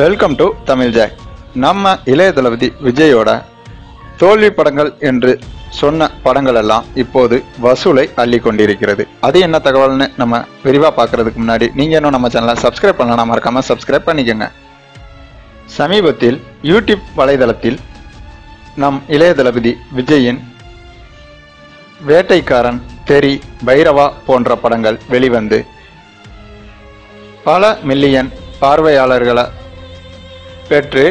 Welcome to Tamil jack நம்ம இளைய தளபதி விஜயோட தோல்வி படங்கள் என்று சொன்ன படங்கள் எல்லாம் இப்போது வசூலை அள்ளி கொண்டிருக்கிறது. அது என்ன தகவல்னு நம்ம விரிவாக பார்க்கறதுக்கு முன்னாடி நீங்கள் இன்னும் நம்ம சேனலை சப்ஸ்கிரைப் பண்ணலாம் மறக்காம சப்ஸ்கிரைப் பண்ணிக்கோங்க. சமீபத்தில் யூடியூப் வலைதளத்தில் நம் இளைய தளபதி விஜயின் வேட்டைக்காரன் தெரி பைரவா போன்ற படங்கள் வெளிவந்து பல மில்லியன் பார்வையாளர்களை பெற்று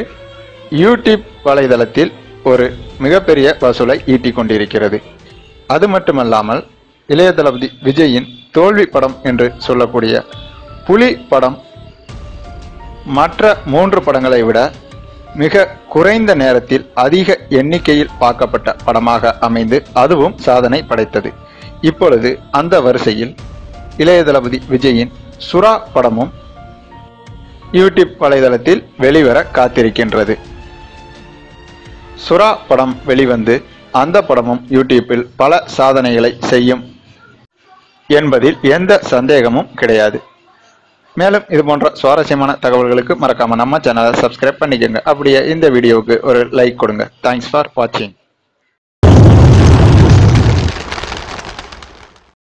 யூடியூப் வலைதளத்தில் ஒரு மிகப்பெரிய வசூலை ஈட்டிக் கொண்டிருக்கிறது. அது மட்டுமல்லாமல் இளைய தளபதி விஜயின் தோல்வி படம் என்று சொல்லக்கூடிய புலி படம் மற்ற மூன்று படங்களை விட மிக குறைந்த நேரத்தில் அதிக எண்ணிக்கையில் பார்க்கப்பட்ட படமாக அமைந்து அதுவும் சாதனை படைத்தது. இப்பொழுது அந்த வரிசையில் இளைய தளபதி விஜயின் சுறா படமும் யூடியூப் வலைதளத்தில் வெளிவர காத்திருக்கின்றது. சுறா படம் வெளிவந்து அந்த படமும் யூடியூப்பில் பல சாதனைகளை செய்யும் என்பதில் எந்த சந்தேகமும் கிடையாது. மேலும் இது போன்ற சுவாரஸ்யமான தகவல்களுக்கு மறக்காம நம்ம சேனலை சப்ஸ்கிரைப் பண்ணிக்கோங்க. அப்படியே இந்த வீடியோவுக்கு ஒரு லைக் கொடுங்க. தேங்க்ஸ் ஃபார் வாட்சிங்